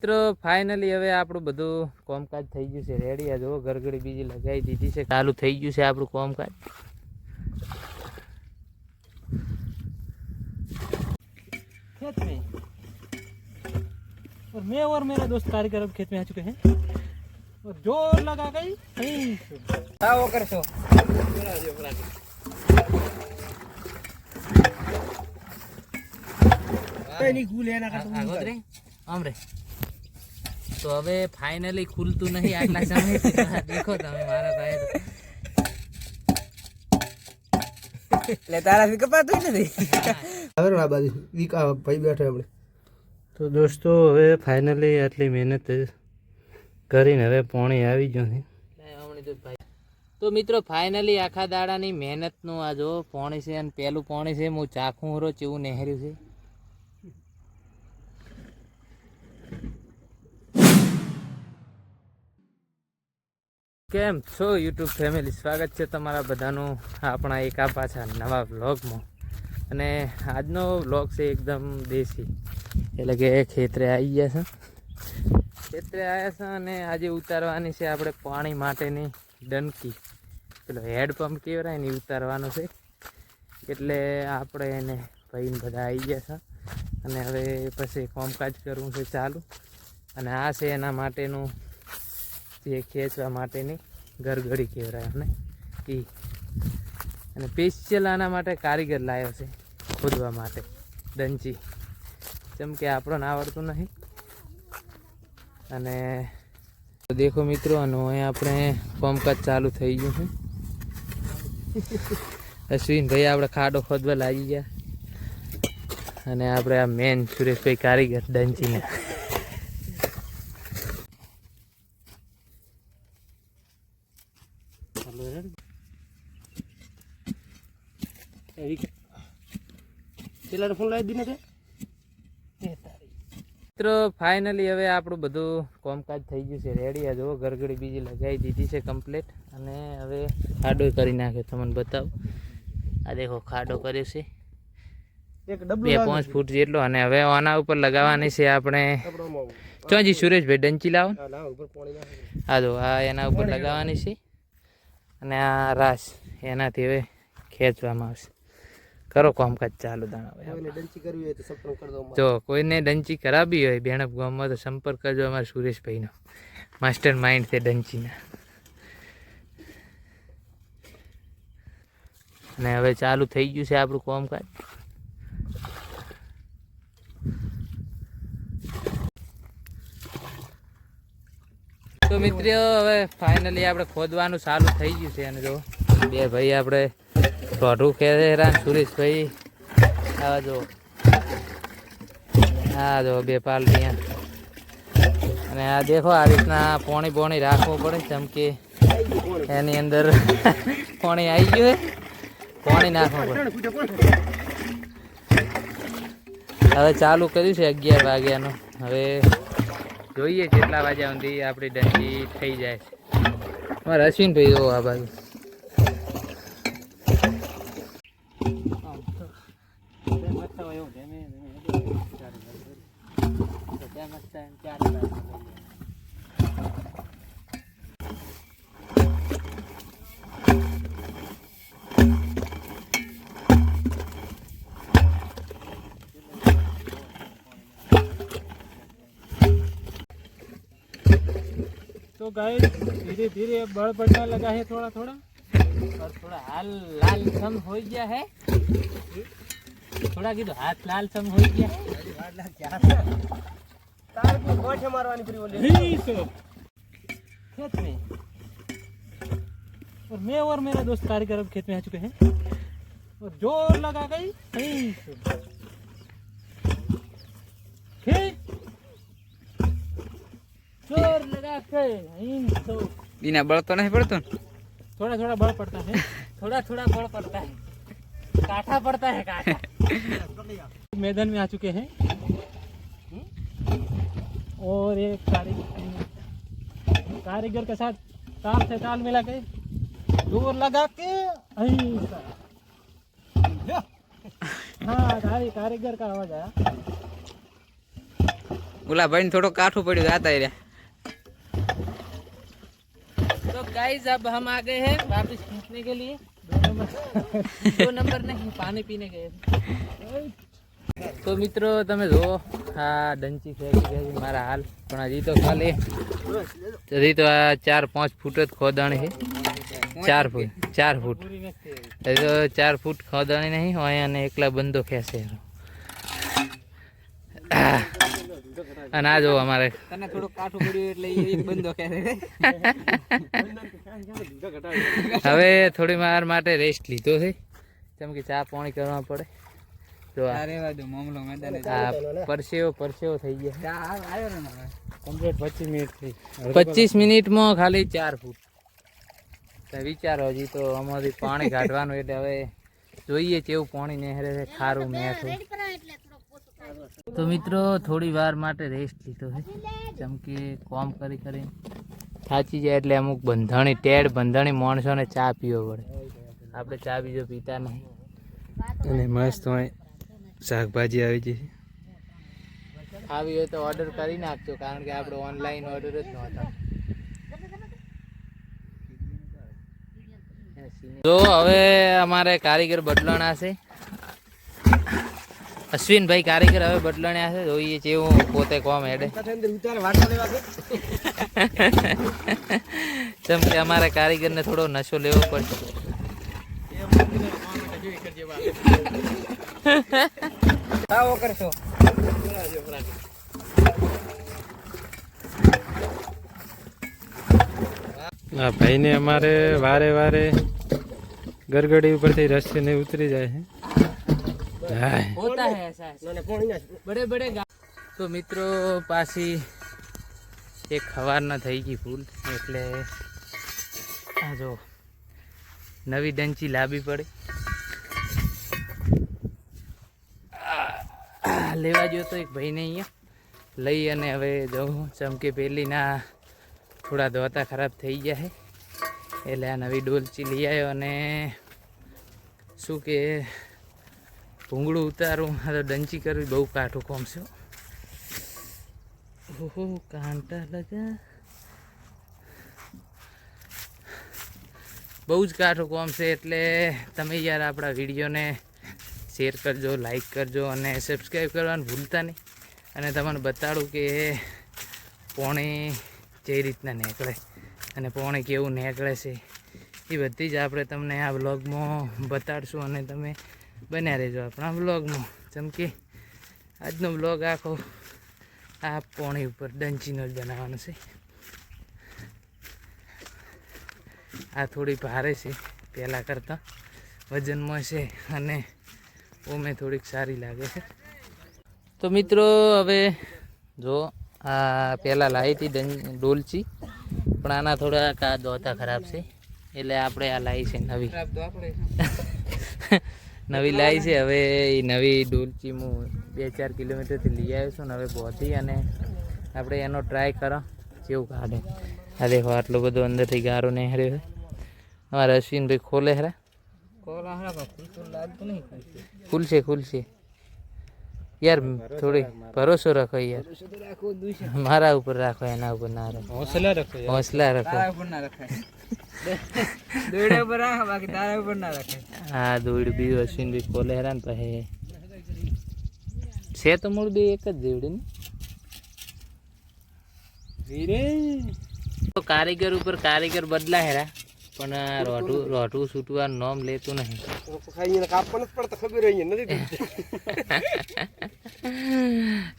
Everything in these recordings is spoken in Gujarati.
મિત્રો ફાઇનલી હવે આપણું બધું કોમકાજ થઈ ગયું છે રેડી આ જો ગરગડી બીજી લગાવી દીધી છે ચાલુ થઈ ગયું છે આપણું કોમકાજ खेत में और मैं और मेरा दोस्त कारीगर अब खेत में आ चुके हैं और जोर लगा गई कहीं से। આવો કરશો આમ રે તો હવે ફાઇનલી ખુલતું નહીં આટલા સમય દેખો તમે મારા ભાઈ એટલે તારાથી કપાતું નથી હવે આ બાજુ. વીક ભાઈ બેઠો આપણે. તો દોસ્તો હવે ફાઇનલી આટલી મહેનત કરીને હવે પોણી આવી ગયું છે. તો મિત્રો ફાઇનલી આખા દાડાની મહેનતનું આ જો પોણી છે અને પેલું પોણી છે હું ચાખું હરો ચેવું નહેર્યું છે. કેમ છો યુટ્યુબ ફેમિલી? સ્વાગત છે તમારા બધાનું આપણા એકા પાછા નવા વ્લોગમાં. અને આજનો વ્લોગ છે એકદમ દેશી. એટલે કે ખેતરે આવી ગયા છે. ખેતરે આવ્યા છે અને આજે ઉતારવાની છે આપણે પાણી માટેની ડંકી. પેલો હેડપંપ કહેવાય ને ઉતારવાનો છે. એટલે આપણે એને ભાઈને બધા આવી ગયા છે. અને હવે પછી કામકાજ કરવું છે ચાલુ. અને આ છે એના માટેનું જે ખેંચવા માટેની ગરગડી કહેવાય અને એ અને સ્પેશિયલ આના માટે કારીગર લાવ્યો છે ખોદવા માટે. ડંચી જેમ કે આપણને આવડતું નહીં. અને દેખો મિત્રો, અને અહીંયા આપણે કોમકાજ ચાલુ થઈ ગયું છે. અશ્વિનભાઈ આપણે ખાડો ખોદવા લાગી ગયા. અને આપણે આ મેન સુરેશભાઈ કારીગર ડંચીને પેલા ફોન લાવી દીને મિત્રો ફાઇનલી હવે આપણું બધું કોમકાજ થઈ ગયું છે રેડી આ જુઓ ગરગડી બીજી લગાવી દીધી છે કમ્પ્લીટ અને હવે ખાડો કરી નાખ્યો તમને બતાવો. આ દેખો ખાડો કર્યો છે. બે પાંચ ફૂટ જેટલો અને હવે આના ઉપર લગાવવાની છે આપણે ચોજી સુરેશભાઈ ડંચી લાવો. હા તો આ એના ઉપર લગાવવાની છે. અને આ રાસ એનાથી હવે ખેંચવામાં આવશે. કરો કામકાજ ચાલુ દાણા જો કોઈને ડંચી કરાવી હોય બેણપ ગામમાં તો સંપર્ક કરજો અમારા સુરેશભાઈનો માસ્ટર માઇન્ડ છે ડંચીના અને હવે ચાલુ થઈ ગયું છે આપણું કામકાજ. તો મિત્રો, હવે ફાઇનલી આપણે ખોદવાનું ચાલુ થઈ ગયું છે અને જો બે ભાઈ આપણે રોઢું ખેરા સુરેશભાઈ. આવા જો. હા જો બે પાલટીયા અને આ દેખો આ રીતના પોણી પોણી રાખવું પડે, જેમ કે એની અંદર પોણી આવી ગયું પોણી નાખવું પડે. હવે ચાલુ કર્યું છે અગિયાર વાગ્યાનું. હવે જોઈએ કેટલા વાગ્યા સુધી આપણી ડંડી થઈ જાય. છે મારા અશ્વિનભાઈ જો આ બાજુ. तो गाय धीरे धीरे बढ़ बढ़ने लगा है थोड़ा थोड़ा और थोड़ा हाल लाल सम हो गया है। थोड़ा की तो हाथ लाल सम हो गया है। खेत में। और मैं और मेरा दोस्त कार्यक्रम खेत में आ चुके हैं। और ज़ोर लगा गई। जोर लगा के यहीं से। બીના બળ તો નહીં પડતું ને थोड़ा थोड़ा बड़ पड़ता है थोड़ा थोड़ा बड़ पड़ता है काठा पड़ता है काठा मैदान में आ चुके हैं और एक कारीगर कारीगर के साथ ताल से ताल मिला के जोर लगा के ऐसा हाँ कारीगर का आवाज आया ઓલા ભાઈ થોડો કાઠું પડ્યું આતા રહ્યા गाइस अब हम आ गए हैं वापस खींचने के लिए दो नंबर दो नंबर नहीं पानी पीने गए थे। તો મિત્રો તમે જુઓ આ ડંચી ફેંકી ગયા છે મારા હાલ પણ હજી તો ખાલી હજી તો આ ચાર પાંચ ફૂટ જ ખોદાણી છે ચાર ફૂટ ચાર ફૂટ હજી તો ચાર ફૂટ ખોદાણી નહીં હોય અને એકલા બંધો ખેંચે અને આ જો અમારે. તને થોડું કાઠું પડ્યું એટલે એ એક બંધો કહે હવે થોડી વાર માટે રેસ્ટ લીધો છે. કેમ કે ચા પાણી કરવા પડે. તો આ. તારે વાદો મામલો મેદાન આ પરસેવો પરસેવો થઈ ગયા. આવ્યો ને હવે. કમ્પ્લીટ પચીસ મિનિટ થઈ. પચીસ મિનિટમાં ખાલી ચાર ફૂટ. તો વિચારો હજી તો અમારી પાણી કાઢવાનું એટલે હવે જોઈએ કેવું પાણી નહેરે છે ખારું મેઠું તો મિત્રો થોડી વાર માટે રેસ્ટ લીધો છે. જેમ કે કોમ કરી કરી. થાચી જાય એટલે અમુક બંધાણી ટેડ બંધાણી માણસોને ચા પીવો પડે. આપણે ચા બીજો પીતા નહીં. અને મસ્ત હોય શાકભાજી આવી જશે આવી હોય તો ઓર્ડર કરી નાખજો કારણ કે આપણે ઓનલાઈન ઓર્ડર જ નહોતા. તો હવે અમારે કારીગર બદલણા છે. અશ્વિનભાઈ કારીગર હવે બદલણ્યા છે, જોઈએ જેવું પોતે કોમ હેડે છે જેમ કે અમારે કારીગરને થોડો નશો લેવો પડશે આવો કરશો ભાઈને અમારે વારે વારે ગરગડી ઉપરથી રસ્તે ઉતરી જાય છે. હોતા હે બડે બડે તો મિત્રો પાછી એક ખવારના થઈ ગઈ ફૂલ એટલે આ જો નવી ડંચી લાવી પડે. લેવા ગયો તો એક ભાઈને અહીંયા. લઈ અને હવે જવું ચમકે પહેલીના થોડા ધોતા ખરાબ થઈ ગયા છે. એટલે આ નવી ડોલચી લઈ આવ્યો અને શું કે ભૂંગળું ઉતારું આ તો ડંચી કરવી, બહુ કાઠું કોમ છે. ઓહો, કાંટા લગા. બહુ જ કાઠું કોમ છે, એટલે તમે યાર આપણા વિડીયોને શેર કરજો, લાઈક કરજો અને સબસ્ક્રાઈબ કરવાનું ભૂલતા નહીં. અને તમને બતાડું કે પોણી જે રીતના નીકળે અને પોણે કેવું નીકળે છે. એ બધી જ આપણે તમને આ બ્લોગમાં બતાડશું અને તમે બન્યા રહેજો આપણા બ્લોગમાં જેમ કે આજનો બ્લોગ આખો આ પોણી ઉપર ડંચીનો જ બનાવવાનો છે. આ થોડી ભારે છે પહેલાં કરતાં. વજનમાં છે અને ઓમે થોડીક સારી લાગે છે. તો મિત્રો હવે જો આ પહેલાં લાવી હતી ડોલચી પણ આના થોડા આ દોતા ખરાબ છે. એટલે આપણે આ લાવી છે નવી. આપણે. નવી લાવી છે હવે એ નવી ડોલચી હું બે ચાર કિલોમીટરથી લઈ આવ્યો છું ને હવે પહોંચી અને આપણે એનો ટ્રાય કરો કેવું કાઢે. આ દેખો આટલો બધો અંદરથી ગારો નીકળ્યો છે. અમારા અશ્વિનભાઈ ખોલે હરા લાગતું નહીં ખુલશે ખુલશે. યાર થોડી ભરોસો રાખો યાર. મારા ઉપર રાખો એના ઉપર ના રાખો. હોસલા રાખો હોસલા રાખો. તારા ઉપર ના રખાય. દોયડા ઉપર રાખ બાકી તારા ઉપર ના રખાય. હા દોડ બી અશ્વિન બી હેરા ને પહે છે તો મૂળ બે એક જ જેવડી ને? તો કારીગર ઉપર કારીગર બદલા હેરા. પણ આ રોઢું રોઢું છૂટવાનું નામ લેતું નહીં.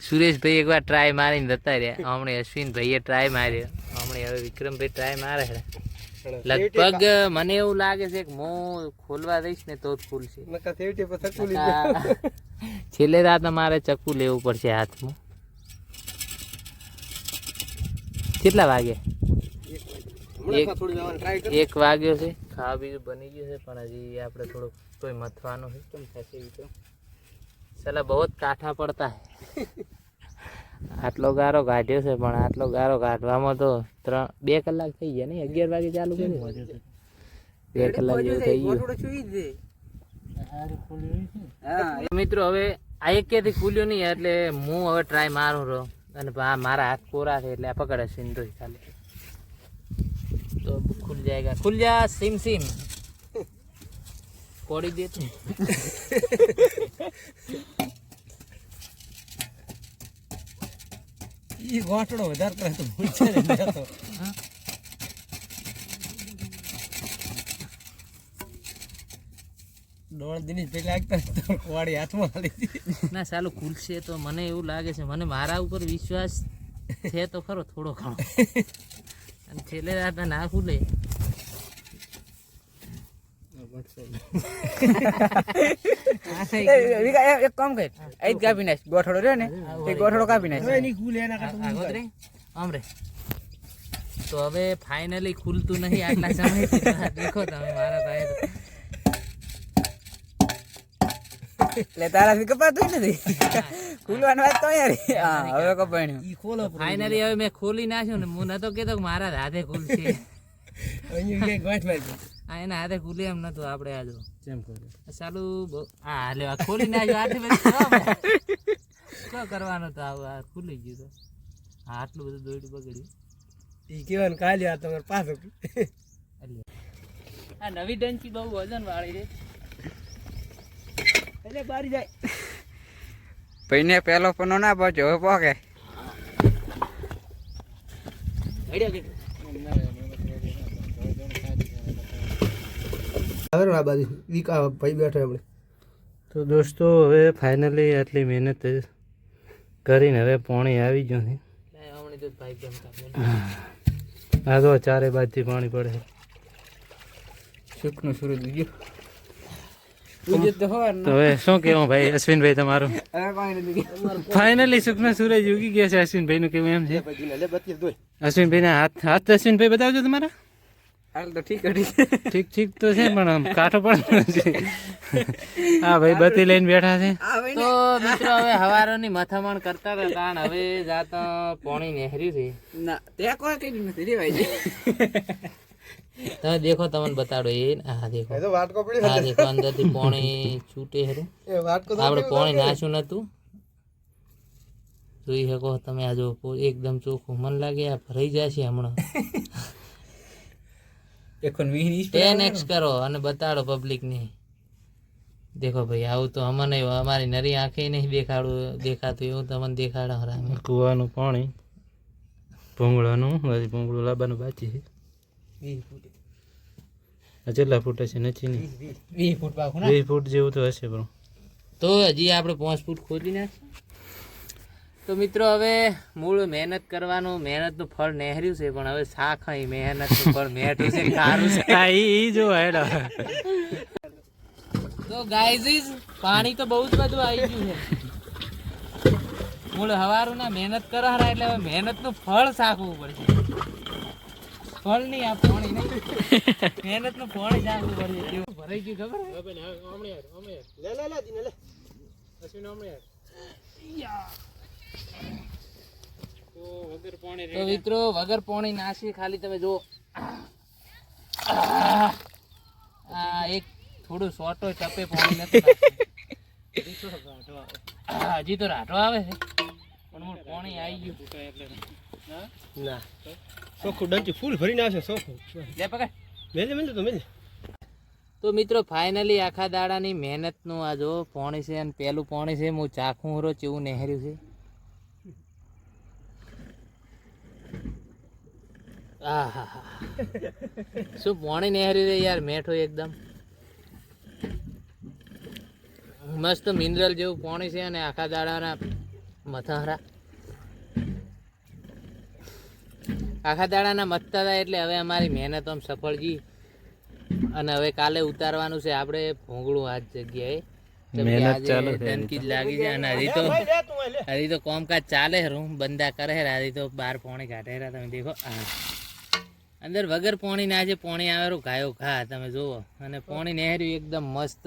સુરેશભાઈ એકવાર ટ્રાય મારીને જતા રહ્યા. હમણે અશ્વિનભાઈએ ટ્રાય માર્યો. હમણે હવે વિક્રમભાઈ ટ્રાય મારે છે. લગભગ મને એવું લાગે છે કે હું ખોલવા દઈશ ને તો જ ખુલશે. છેલ્લે રાત મારે ચક્કુ લેવું પડશે હાથમાં. કેટલા વાગે? એક- થોડી જવાનું try કર. એક વાગ્યો છે. ખાવા બીજું બની ગયું છે પણ હજી આપણે થોડુંક કોઈ મથવાનું છે. કેમ થશે એ તો? સલા બહુ જ કાઠા પડતા. આટલો ગારો કાઢ્યો છે પણ આટલો ગારો કાઢવામાં તો ત્રણ બે કલાક થઈ ગયા નહીં? અગિયાર વાગે ચાલુ કર્યું? બે કલાક જેવું થઈ ગયું. મિત્રો હવે આ એકેથી ખુલ્યો નહીં એટલે હું હવે ટ્રાય મારું રહ્યો. અને મારા હાથ કોરા છે એટલે આ પકડે સિંધુ ખાલી. તો ખુલ જાયગા. ખુલ જા सिम સિમ. કોડી દે તું. ઈ ગોઠડો વધારે કરે તો ભૂલશે ને બેઠો. દોઢ દિન પેલા આગતા તો વાડી હાથમાં દીધી ના સાલું ખુલશે તો મને એવું લાગે છે. મને મારા ઉપર વિશ્વાસ છે તો ખરો થોડો ઘણો. અને છેલ્લે રાતના ના ખુલે એક કામ કર. અહીં જ કાપી નાખ. ગોઠડો રહ્યો ને એ ગોઠડો કાપી નાખ. એની કુલ એના કરતા આમ રે. તો હવે ફાઇનલી ખુલતું નહીં આટલા સમય દેખો તમે મારા ભાઈ તો. એટલે તારાથી કપાતું નથી ખુલવાની વાત તો યાર હા હવે કપાણ્યું ઈ ખોલો ફાઇનલી હવે મેં ખોલી નાખ્યું ને હું નતો કેતો કે મારા હાથે ખુલશે. અહીંયા કે ગોઠ મારી આ એના હાથે ખુલે એમ નતું આપણે આજો. કેમ કરે ચાલુ હા હાલે આ ખોલી નાખ્યું હાથે પછી શું કરવાનું તો આવું આ ખુલી ગયું તો. હા, આટલું બધું દોડ્યું બગડ્યું. ઈ કેવાનું કાલે આ તમારે પાછો આ નવી ડંકી બહુ વજન વાળી રે એટલે બારી જાય. ભાઈને પહેલો પનો ના પહોંચ્યો હવે પોકે. હવે આ બાજુ વીકા ભાઈ બેઠો આપણે. તો દોસ્તો હવે ફાઇનલી આટલી મહેનત કરીને હવે પાણી આવી ગયું છે. હમણાં તો ભાઈ કેમ કાપ્યો આ તો ચારે બાજુથી પાણી પડે. સુખનું સુરત ગયું તો હવે શું કહેવું ભાઈ અશ્વિનભાઈ તમારું? ફાઇનલી સુખના સૂરજ ઉગી ગયા છે અશ્વિનભાઈનું કેવું એમ છે. અશ્વિનભાઈના હાથ હાથ અશ્વિનભાઈ બતાવજો તમારા. હાલ તો ઠીક ઠીક ઠીક તો છે પણ આમ કાઠો પણ છે. હા ભાઈ બત્તી લઈને બેઠા છે. તો મિત્રો હવે હવારોની માથામણ કરતા હતા તાણ હવે જાતા પોણી નેહર્યું છે. ના ત્યાં કોઈ કઈ નથી રેવાય તમે દેખો તમને બતાડો એ હા દેખો. એ તો વાટકો પડી હા દેખો અંદરથી પોણી છૂટે હરું એ વાટકો તો આપણે પાણી નાશું નતું. જોઈ શકો તમે આ જો એકદમ ચોખ્ખું. મન લાગે આ ભરાઈ જશે હમણાં. એકોન વીસ ટેન એક્સ કરો અને બતાડો પબ્લિક ને. દેખો ભાઈ આવું તો અમને અમારી નરી આંખે નહીં દેખાડું દેખાતું એવું તમને દેખાડો હરામે કૂવાનું પાણી ભૂંગળાનું ભૂંગળું લાવવાનું બાકી છે. આ કેટલા ફૂટ હશે નથી નહીં વીસ ફૂટ પાકું વીસ ફૂટ જેવું તો હશે બરો તો હજી આપણે પાંચ ફૂટ ખોદી નાખીએ તો મિત્રો હવે મૂળ મહેનત કરવાનું મહેનતનું ફળ નહેર્યું છે પણ હવે શાક અહીં મહેનતનું ફળ મેઠું છે ખારું છે. હા ઈ જો હેડો. તો ગાઈઝ પાણી તો બહુ જ બધું આવી ગયું છે. મૂળ હવારું ના મહેનત કરારા એટલે હવે મહેનતનું ફળ સાકવું પડશે. ફળ નહીં આ પાણી નહીં. મહેનતનું ફળ સાકવું પડશે કેવું ભરાઈ ગયું ખબર? લે લે લે દીને લે અશ્વિન હમણે તો મિત્રો, વગર પાણી નાસી ખાલી તમે જો એક થોડું સોટો ચપે પાણી નથી હજી તો રાટો આવે છે, પણ પાણી આવી ગયું. ના. સોખું ડંચી ફૂલ ભરી નાખશે સોખું. લે પકડ. મેલે મેલે તો મેલે. તો મિત્રો ફાઇનલી આખા દાડાની મહેનતનું આ જો પોણી છે અને પેલું પોણી છે હું ચાખું હરો ચેવું નહેર્યું છે. આહાહા. શું પોણી નહેર્યું છે યાર મેઠું એકદમ. મસ્ત મિનરલ જેવું પોણી છે અને આખા દાડાના મથારા આખા દાડાના મથતા હતા એટલે હવે અમારી મહેનત આમ સફળ ગઈ. અને હવે કાલે ઉતારવાનું છે આપણે ભોંગળું આ જ જગ્યાએ. મહેનત આજે ચાલુ છે. ટંકી જ લાગી છે અને હજી તો હજી તો કોમકાજ ચાલે રૂમ બંદા કરે છે હજી તો બાર પોણી કાઢે રહ્યા તમે દેખો. અંદર વગર પોણી ના છે પોણી આવેલું ગાયો ઘા તમે જુઓ. અને પોણી નહેર્યું એકદમ મસ્ત.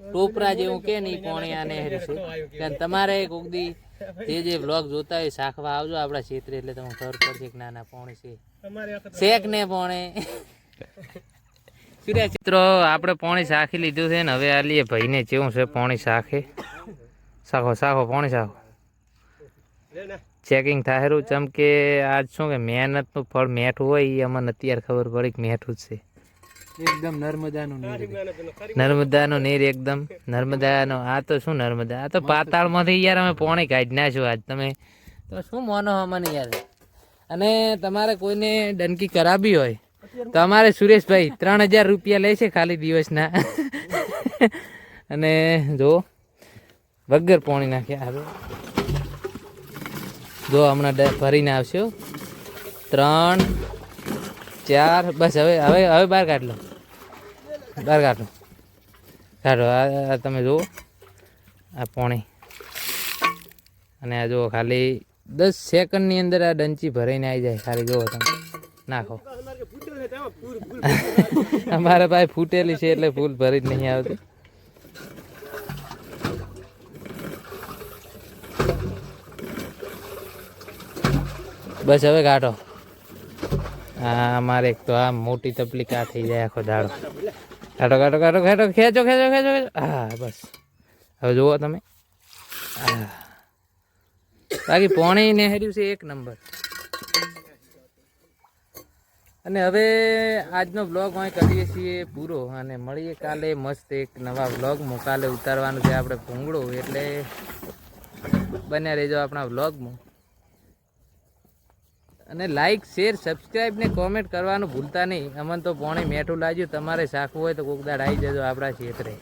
ટોપરા જેવું કે નહીં પોણી આ નહેર્યું છે. તમારે કોક દી જે બ્લોગ જોતા હોય શાખવા આવજો. આપણા ક્ષેત્રે એટલે તમને ખબર પડશે કે નાના પોણે છે. શેક ને પોણે. મિત્રો? આપણે પોણી શાખી લીધું છે ને હવે આ લઈએ ભાઈને કેવું છે પોણી શાખે શાખો શાખો પોણી શાખો ને. ચેકિંગ થાહેરું ચમ કે આજ શું કે મહેનતનું ફળ મેઠું હોય એ અમને અત્યારે ખબર પડી કે મેઠું જ છે. એકદમ નર્મદાનું નીર નર્મદાનું નીર એકદમ. નર્મદાનો આ તો શું નર્મદા? આ તો પાતાળમાંથી યાર અમે પોણી કાઢી નાખ્યું આજ તમે. તો શું મોનો અમને યાર? અને તમારે કોઈને ડંકી કરાવી હોય તો અમારે સુરેશભાઈ ત્રણ હજાર રૂપિયા લે છે ખાલી દિવસના. અને જો વગર પોણી નાખ્યા હવે. જો હમણાં ડ- ભરીને આવશો ત્રણ ચાર બસ હવે હવે હવે બહાર કાઢ લો. બહાર કાઢો. કાઢો, આ આ તમે જુઓ. આ પોણી. અને આ જુઓ, ખાલી દસ સેકન્ડની અંદર આ ડંચી ભરાઈને આવી જાય. ખાલી જુઓ તમે. નાખો. અમારે ભાઈ ફૂટેલી છે એટલે ફૂલ ભરી જ નહીં આવતી. બસ હવે કાઢો. હા અમારે એક તો આ મોટી તકલીફ આ થઈ જાય આખો દાડો. કાઢો કાઢો કાઢો કાઢો ખેંચો ખેંચો ખેંચો ખેંચો. હા, બસ. હવે જુઓ તમે. હા. બાકી પોણી નેહર્યું છે એક નંબર. અને હવે આજનો બ્લોગ અહીં કરીએ છીએ પૂરો અને મળીએ કાલે મસ્ત એક નવા બ્લોગમાં કાલે ઉતારવાનું છે આપણે ભૂંગળો, એટલે બન્યા રહેજો આપણા બ્લોગમાં અને લાઈક શેર સબસ્ક્રાઈબ ને કોમેન્ટ કરવાનું ભૂલતા નહીં. અમને તો પોણી મેઠું લાગ્યું. તમારે શાખવું હોય તો કોક દાડ આવી જજો આપણા ક્ષેત્રે.